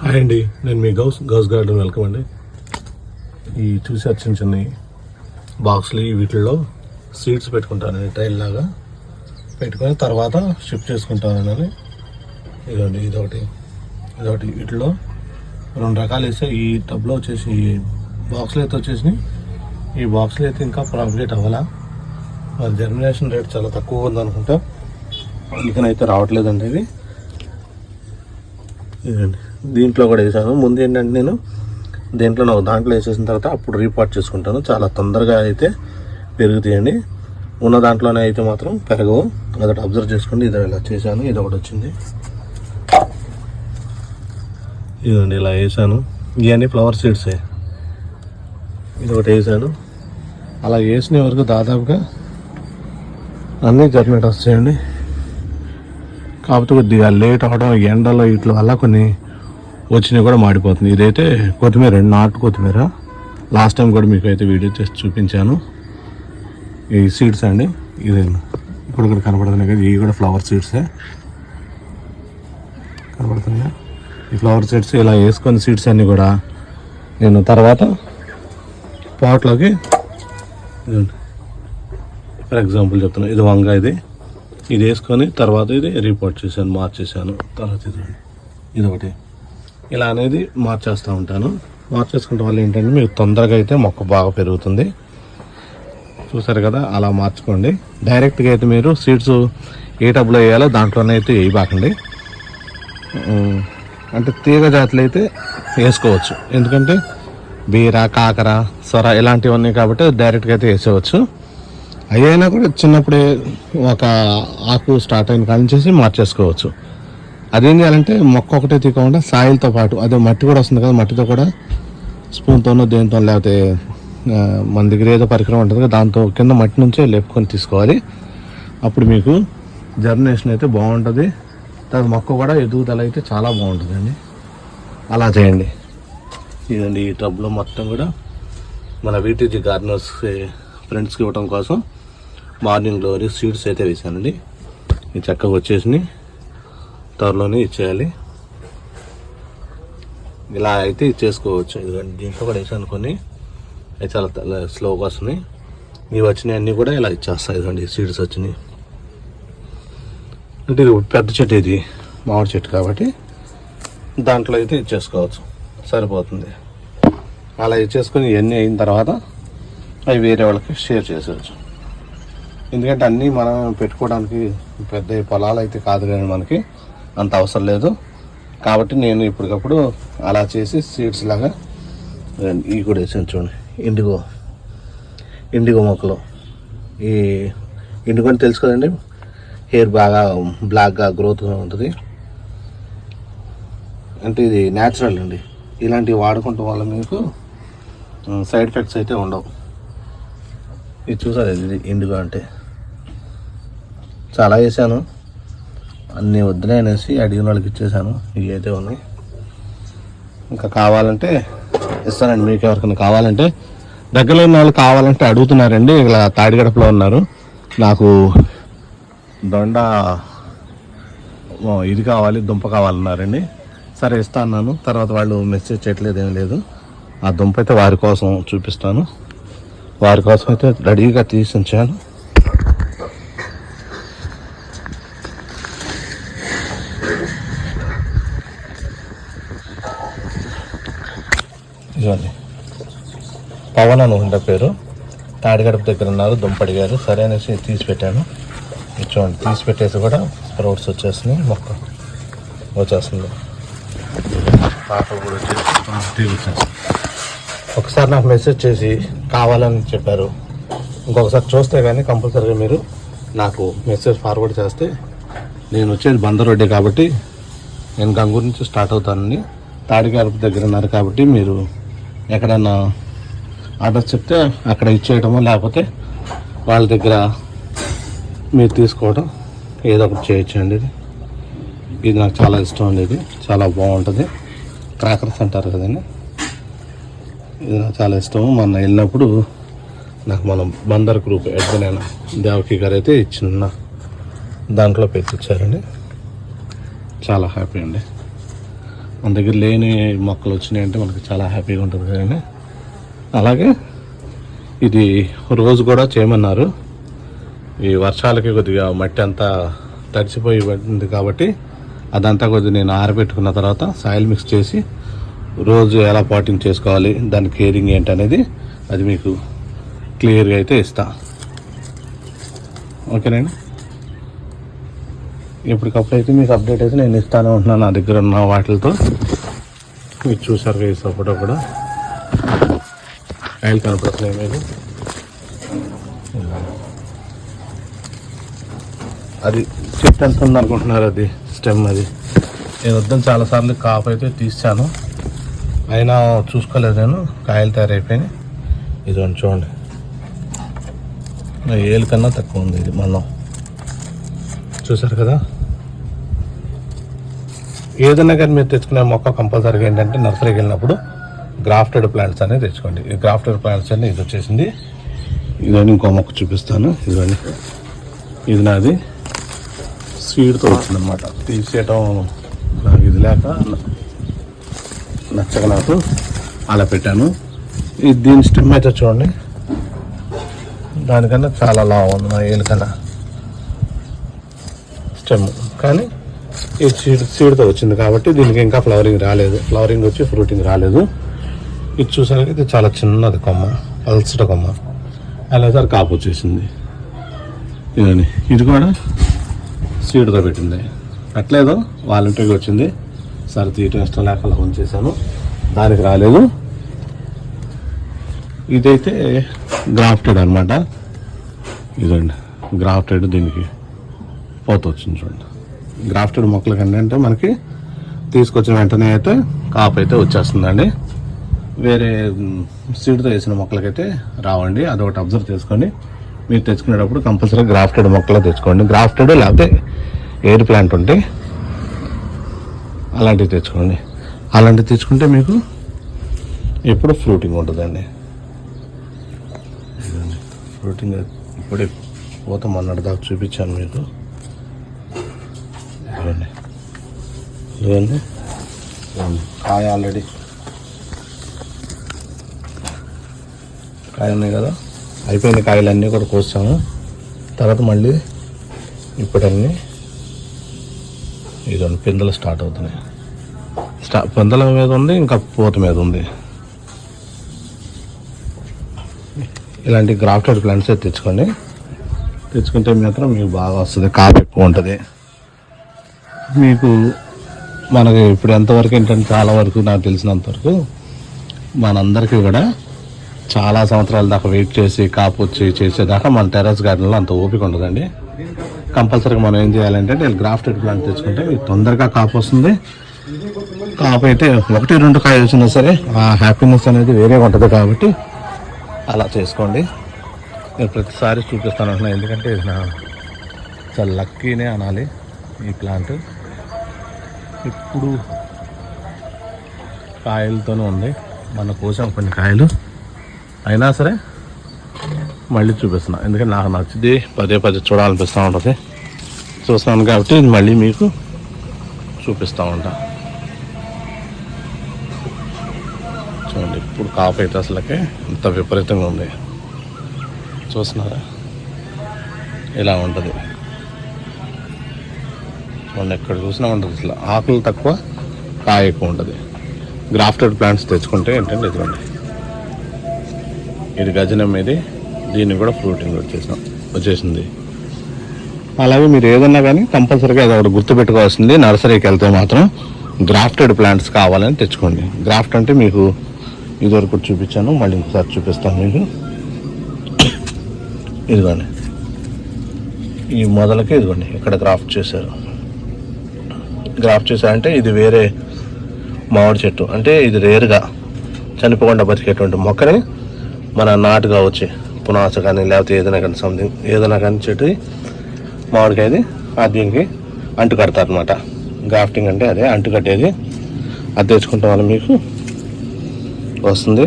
Hi అండి నేను మీ గౌస్ గౌస్ గార్డెన్ వెల్కమ్ అండి. ఈ చూసారు చిన్న చిన్న బాక్స్లు వీటిల్లో సీడ్స్ పెట్టుకుంటానండి ట్రైల్ లాగా. పెట్టుకొని తర్వాత షిఫ్ట్ చేసుకుంటానని ఇదండి ఇదొకటి. ఇదొకటి వీటిలో రెండు రకాలు వేస్తే ఈ టబ్లో వచ్చేసి ఈ బాక్స్లు అయితే వచ్చేసినాయి. ఈ బాక్స్లు అయితే ఇంకా ప్రాఫిట్ అవ్వాలా? మరి జర్మినేషన్ రేట్ చాలా తక్కువ ఉందనుకుంటా అందుకని అయితే రావట్లేదండి ఇది ఇదండి దీంట్లో కూడా వేసాను ముందు ఏంటంటే నేను దీంట్లో నాకు దాంట్లో వేసేసిన తర్వాత అప్పుడు రీపాట్ చేసుకుంటాను. చాలా తొందరగా అయితే పెరుగుతాయండి. ఉన్న దాంట్లోనే అయితే మాత్రం పెరగవు. అదొకటి అబ్జర్వ్ చేసుకోండి. ఇది ఇలా చేశాను. ఇది ఒకటి వచ్చింది. ఇదండి ఇలా వేసాను ఇవన్నీ ఫ్లవర్ సీడ్సే ఇది ఒకటి వేసాను అలా వేసిన వరకు దాదాపుగా అన్నీ జర్నేట్ వస్తాయండి. కాకపోతే కొద్దిగా లేట్ అవడం ఎండలో వీటి వల్ల కొన్ని వచ్చినవి కూడా మాడిపోతుంది. ఇదైతే కొత్తిమీర అండి నాటు కొత్తిమీర. లాస్ట్ టైం కూడా మీకు అయితే వీడియో చేసి చూపించాను. ఈ సీడ్స్ అండి. ఇది ఇప్పుడు ఇక్కడ కనపడుతున్నాయి కదా ఇవి కూడా ఫ్లవర్ సీడ్సే కనపడుతున్నాయా ఈ ఫ్లవర్ సీడ్స్ ఇలా వేసుకొని సీడ్స్ అన్నీ కూడా నేను తర్వాత పాట్లోకి ఫర్ ఎగ్జాంపుల్ చెప్తున్నాను ఇది వంగ ఇది. ఇది వేసుకొని తర్వాత ఇది రిపోర్ట్ చేశాను మార్చేసాను తర్వాత ఇది ఇది ఒకటి ఇలా అనేది మార్చేస్తూ ఉంటాను. మార్చేసుకుంటే వల్ల ఏంటంటే మీకు తొందరగా అయితే మొక్క బాగా పెరుగుతుంది. చూసారు కదా అలా మార్చుకోండి. డైరెక్ట్గా అయితే మీరు సీడ్స్ ఏ టబ్లో వేయాలో దాంట్లోనే అయితే వేయబాకండి. అంటే తీగ జాతులు అయితే వేసుకోవచ్చు. ఎందుకంటే బీర కాకర సొర ఇలాంటివన్నీ కాబట్టి డైరెక్ట్గా అయితే వేసేవచ్చు అయినా కూడా చిన్నప్పుడే ఒక ఆకు స్టార్ట్ అయిన కాడి నుంచి మార్చేసుకోవచ్చు. అదేం చేయాలంటే మొక్క ఒకటే తీయకుండా సాయిల్తో పాటు అదే మట్టి కూడా వస్తుంది కదా మట్టితో కూడా స్పూన్తోనో దేనితో లేకపోతే మన దగ్గర ఏదో పరికరం ఉంటుంది కదా దాంతో కింద మట్టి నుంచే లేపుకొని తీసుకోవాలి. అప్పుడు మీకు జర్నేషన్ అయితే బాగుంటుంది. తర్వాత మొక్క కూడా ఎదుగుదల అయితే చాలా బాగుంటుందండి. అలా చేయండి. ఇదండి ఈ టబ్లో మొత్తం కూడా మన వీటీజీ గార్డెనర్స్ ఫ్రెండ్స్కి ఇవ్వడం కోసం మార్నింగ్ గ్లోరీ సీడ్స్ అయితే వేసానండి. ఈ చక్కగా వచ్చేసినాయి. త్వరలోనే ఇచ్చేయాలి. ఇలా అయితే ఇచ్చేసుకోవచ్చు. ఎందుకంటే దీంట్లో కూడా వేసానుకొని అవి చాలా స్లోగా వస్తున్నాయి. ఇవి వచ్చినాయి అన్నీ కూడా ఇలా ఇచ్చేస్తాయి ఇదండి సీడ్స్ వచ్చినాయి. అంటే ఇది పెద్ద చెట్టు ఇది. మామిడి చెట్టు కాబట్టి దాంట్లో అయితే ఇచ్చేసుకోవచ్చు. సరిపోతుంది. అలా ఇచ్చేసుకొని ఇవన్నీ అయిన తర్వాత అవి వేరే వాళ్ళకి షేర్ చేసేవచ్చు ఎందుకంటే అన్నీ మనం పెట్టుకోవడానికి పెద్ద పొలాలు అయితే కాదు కానీ మనకి అంత అవసరం లేదు. కాబట్టి నేను ఇప్పటికప్పుడు అలా చేసి సీడ్స్ లాగా ఇవి కూడా వేసాను చూడండి. ఇండిగో. ఇండిగో మొక్కలు. ఈ ఇండిగో అని తెలుసు కదండి? హెయిర్ బాగా బ్లాక్గా గ్రోత్గా ఉంటుంది. అంటే ఇది న్యాచురల్ అండి. ఇలాంటివి వాడుకుంటాం వల్ల మీకు సైడ్ ఎఫెక్ట్స్ అయితే ఉండవు. ఇది చూసారు? ఇది ఇండిగో అంటే. చాలా వేసాను. అన్నీ వద్దులే అనేసి అడిగిన వాళ్ళకి ఇచ్చేసాను. ఇవి అయితే ఉన్నాయి. ఇంకా కావాలంటే ఇస్తానండి. మీకు ఎవరికైనా కావాలంటే దగ్గరలో ఉన్న వాళ్ళు కావాలంటే అడుగుతున్నారండి. ఇలా తాడిగడపలో ఉన్నారు. నాకు దొండ ఇది కావాలి దుంప కావాలన్నారండి. సరే ఇస్తా అన్నాను తర్వాత వాళ్ళు మెసేజ్ చేయట్లేదు ఏం లేదు. ఆ దుంప అయితే వారి కోసం చూపిస్తాను. వారి కోసం అయితే రెడీగా తీసి ఉంచాను. ఇదిగోండి పవన్ అనుకుంటా పేరు. తాడిగడప దగ్గర ఉన్నారు దుంప అడిగారు సరే అనేసి తీసి పెట్టాను చూడండి తీసి పెట్టేసి కూడా స్ప్రౌట్స్ వచ్చేస్తున్నాయి మొక్క వచ్చేస్తుంది. కూడా వచ్చేసి ఒకసారి నాకు మెసేజ్ చేసి కావాలని చెప్పారు. ఇంకొకసారి చూస్తే కానీ కంపల్సరీగా మీరు నాకు మెసేజ్ ఫార్వర్డ్ చేస్తే నేను వచ్చేది బందరోడ్డే కాబట్టి నేను గంగూరు నుంచి స్టార్ట్ అవుతానండి తాడిగారపు దగ్గర ఉన్నారు కాబట్టి మీరు ఎక్కడన్నా ఆర్డర్ చెప్తే అక్కడ ఇచ్చేయటమో లేకపోతే వాళ్ళ దగ్గర మీరు తీసుకోవడం ఏదో ఒకటి చేయొచ్చండి ఇది. ఇది నాకు చాలా ఇష్టం అండి ఇది. చాలా బాగుంటుంది. క్రాకర్స్ అంటారు కదండి. ఇది నాకు చాలా ఇష్టం. మొన్న వెళ్ళినప్పుడు నాకు మనం బందర్ గ్రూప్ ఎడ్దనైనా దేవకి గారు అయితే ఇచ్చిన దాంట్లో దాంట్లో పెట్టించారండి చాలా హ్యాపీ అండి. మన దగ్గర లేని మొక్కలు వచ్చినాయి అంటే మనకి చాలా హ్యాపీగా ఉంటుంది కదండి. అలాగే ఇది రోజు కూడా చేయమన్నారు. ఈ వర్షాలకి కొద్దిగా మట్టి అంతా తడిచిపోయి ఉంది కాబట్టి అదంతా కొద్దిగా నేను ఆరబెట్టుకున్న తర్వాత సాయిల్ మిక్స్ చేసి రోజు ఎలా పాటింగ్ చేసుకోవాలి దాని కేరింగ్ ఏంటి అనేది అది మీకు క్లియర్గా అయితే ఇస్తా. ఓకేనండి? ఎప్పటికప్పుడు అయితే మీకు అప్డేట్ అయితే నేను ఇస్తాను ఉంటున్నాను నా దగ్గర ఉన్న వాటితో మీరు చూసారు కదా ఈ కూడా. ఆయిల్ కనపడుతున్నాయి మీరు అది చెట్టు ఎంత ఉంది అనుకుంటున్నారు అది స్టెమ్ అది. నేను వద్దని చాలాసార్లు కాపు అయితే తీసాను. అయినా చూసుకోలేదు నేను కాయలు తయారైపోయినాయి. ఇది చూడండి. ఏళ్ళ కన్నా తక్కువ ఉంది ఇది మనం చూసారు కదా? ఏదైనా కానీ మీరు తెచ్చుకునే మొక్క కంపల్సరీగా ఏంటంటే నర్సరీకి వెళ్ళినప్పుడు గ్రాఫ్టెడ్ ప్లాంట్స్ అనేది తెచ్చుకోండి. ఈ గ్రాఫ్టెడ్ ప్లాంట్స్ అనేది ఇది వచ్చేసింది. ఇదని ఇంకో మొక్క చూపిస్తాను. ఇదిగోండి. ఇది నాది. సీడ్తో వచ్చిందనమాట తీసేయటం నాకు ఇది లేక నచ్చక నాకు అలా పెట్టాను. ఇది దీని స్టెమ్ అయితే చూడండి. దానికన్నా చాలా లావు ఉంది నా ఏలికన్నా. స్టెమ్ కానీ ఇది సీడ్ సీడ్తో వచ్చింది కాబట్టి దీనికి ఇంకా ఫ్లవరింగ్ రాలేదు. ఫ్లవరింగ్ వచ్చి ఫ్రూటింగ్ రాలేదు. ఇది చూసాక ఇది చాలా చిన్నది కొమ్మ అలసట కొమ్మ. అలా సార్ కాపు వచ్చేసింది. ఇదని ఇది కూడా సీడ్తో పెట్టింది. పెట్టలేదు వాలంటీర్గా వచ్చింది. సరే తీయటం ఇష్టం లేక అలా ఉంచేసాను దానికి రాలేదు. ఇదైతే గ్రాఫ్టెడ్ అనమాట ఇదండి గ్రాఫ్టెడ్ దీనికి పోత వచ్చింది చూడండి. గ్రాఫ్టెడ్ మొక్కలకి ఏంటంటే మనకి తీసుకొచ్చిన వెంటనే అయితే కాపు అయితే వచ్చేస్తుందండి. వేరే సీడ్తో వేసిన మొక్కలకైతే రావండి. అదొకటి అబ్జర్వ్ చేసుకోండి మీరు తెచ్చుకునేటప్పుడు కంపల్సరీ గ్రాఫ్టెడ్ మొక్కలు తెచ్చుకోండి. గ్రాఫ్టెడ్ లేకపోతే ఎయిర్ ప్లాంట్ ఉంటే అలాంటివి తెచ్చుకోండి. అలాంటివి తెచ్చుకుంటే మీకు ఎప్పుడు ఫ్రూటింగ్ ఉంటుందండి. ఫ్రూటింగ్ ఇప్పుడే పోతాం అన్నట్టు దాకా చూపించాను మీకు. చూడండి. ఇదండి కాయ ఆల్రెడీ కాయ ఉన్నాయి కదా? అయిపోయిన కాయలన్నీ కూడా కోసాము తర్వాత మళ్ళీ ఇప్పుడన్నీ ఇదండి పిందెలు స్టార్ట్ అవుతున్నాయి. స్టా పిందెల మీద ఉంది ఇంకా పూత మీద ఉంది. ఇలాంటి గ్రాఫ్టెడ్ ప్లాంట్స్ అయితే తెచ్చుకోండి. తెచ్చుకుంటే మాత్రం మీకు బాగా వస్తుంది. కాపు ఎక్కువ ఉంటుంది. మీకు మనకి ఇప్పుడు ఎంతవరకు ఏంటంటే చాలా వరకు నాకు తెలిసినంతవరకు మనందరికీ కూడా చాలా సంవత్సరాల దాకా వెయిట్ చేసి కాపు వచ్చి చేసేదాకా మన టెర్రస్ గార్డెన్లో అంత ఓపిక ఉండదండి. కంపల్సరీగా మనం ఏం చేయాలంటే నేను గ్రాఫ్టెడ్ ప్లాంట్ తెచ్చుకుంటే మీకు తొందరగా కాపు వస్తుంది. కాపు అయితే ఒకటి రెండు కాయ వచ్చినా సరే ఆ హ్యాపీనెస్ అనేది వేరే ఉంటుంది కాబట్టి అలా చేసుకోండి. నేను ప్రతిసారి చూపిస్తాను అంటున్నాను ఎందుకంటే ఇది నా చాలా లక్కీనే అనాలి. ఈ ప్లాంట్ ఇప్పుడు కాయలతోనే ఉంది. మన కోసం కొన్ని కాయలు. అయినా సరే మళ్ళీ చూపిస్తున్నా. ఎందుకంటే నాకు నచ్చింది పదే పదే చూడాలనిపిస్తూ ఉంటుంది. చూస్తున్నాను కాబట్టి ఇది మళ్ళీ మీకు చూపిస్తూ ఉంటా. చూడండి ఇప్పుడు కాపు అయితే అసలుకే ఇంత విపరీతంగా ఉంది. చూస్తున్నారా? ఇలా ఉంటుంది? మనం ఎక్కడ చూసినా ఉండదు అసలు. ఆకులు తక్కువ కాయ ఎక్కువ ఉంటుంది. గ్రాఫ్టెడ్ ప్లాంట్స్ తెచ్చుకుంటే ఏంటంటే ఇదిగోండి. ఇది గజనం ఇది. దీన్ని కూడా ఫ్రూటింగ్ వచ్చేసాం వచ్చేసింది. అలాగే మీరు ఏదన్నా కానీ కంపల్సరీగా అది ఒకటి గుర్తుపెట్టుకోవాల్సింది నర్సరీకి వెళ్తే మాత్రం గ్రాఫ్టెడ్ ప్లాంట్స్ కావాలని తెచ్చుకోండి. గ్రాఫ్ట్ అంటే మీకు ఇదివరకు చూపించాను మళ్ళీ ఇంకోసారి చూపిస్తాను మీకు. ఇదిగోండి. ఈ మొదలకి ఇదిగోండి ఇక్కడ గ్రాఫ్ట్ చేశారు. గ్రాఫ్ట్ చేశారంటే ఇది వేరే మామిడి చెట్టు. అంటే ఇది రేరుగా చనిపోకుండా బతికేటువంటి మొక్కని మన నాటుగా వచ్చి పునాస కానీ లేకపోతే ఏదైనా కానీ సంథింగ్ ఏదైనా కానీ చెట్టు మామిడికాయది అది దీనికి అంటు కడతారు అనమాట గ్రాఫ్టింగ్ అంటే అదే అంటు కట్టేది అది తెచ్చుకుంటాం వల్ల మీకు వస్తుంది.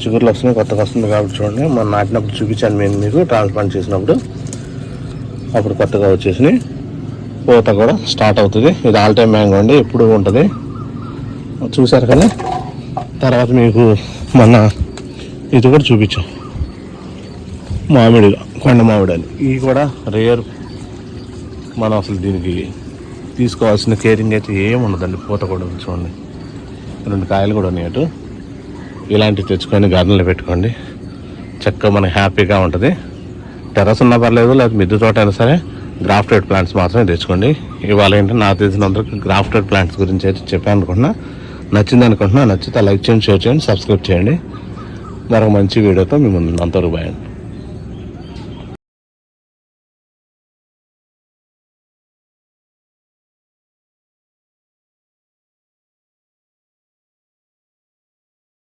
చిగురులు వస్తున్నాయి కొత్తగా వస్తుంది కాబట్టి చూడండి. మనం నాటినప్పుడు చూపించాను మేము మీకు ట్రాన్స్ప్లాంట్ చేసినప్పుడు. అప్పుడు కొత్తగా వచ్చేసినాయి. పూత కూడా స్టార్ట్ అవుతుంది. ఇది ఆల్ టైమ్ మ్యాంగో అండి ఎప్పుడు ఉంటుంది. చూసారు కదా? తర్వాత మీకు మొన్న ఇది కూడా చూపించాం. మామిడి కొండ మామిడి అని ఇవి కూడా రేర్ మనం అసలు దీనికి తీసుకోవాల్సిన కేరింగ్ అయితే ఏం ఉండదండి పూత కూడా చూడండి. రెండు కాయలు కూడా ఉన్నాయి అటు. ఇలాంటివి తెచ్చుకొని గార్డెన్లో పెట్టుకోండి. చక్కగా మనకి హ్యాపీగా ఉంటుంది. టెర్రస్ ఉన్నా పర్లేదు లేదా మిద్దె తోట అయినా సరే గ్రాఫ్టెడ్ ప్లాంట్స్ మాత్రమే తెచ్చుకోండి. ఇవాళ ఏంటంటే నాకు తెలిసినందుకు గ్రాఫ్టెడ్ ప్లాంట్స్ గురించి అయితే చెప్పాను అనుకుంటున్నా. నచ్చింది అనుకుంటున్నా నచ్చితే లైక్ చేయండి షేర్ చేయండి సబ్స్క్రైబ్ చేయండి. మరొక మంచి వీడియోతో మీ ముందు అంతవరకు బాయండి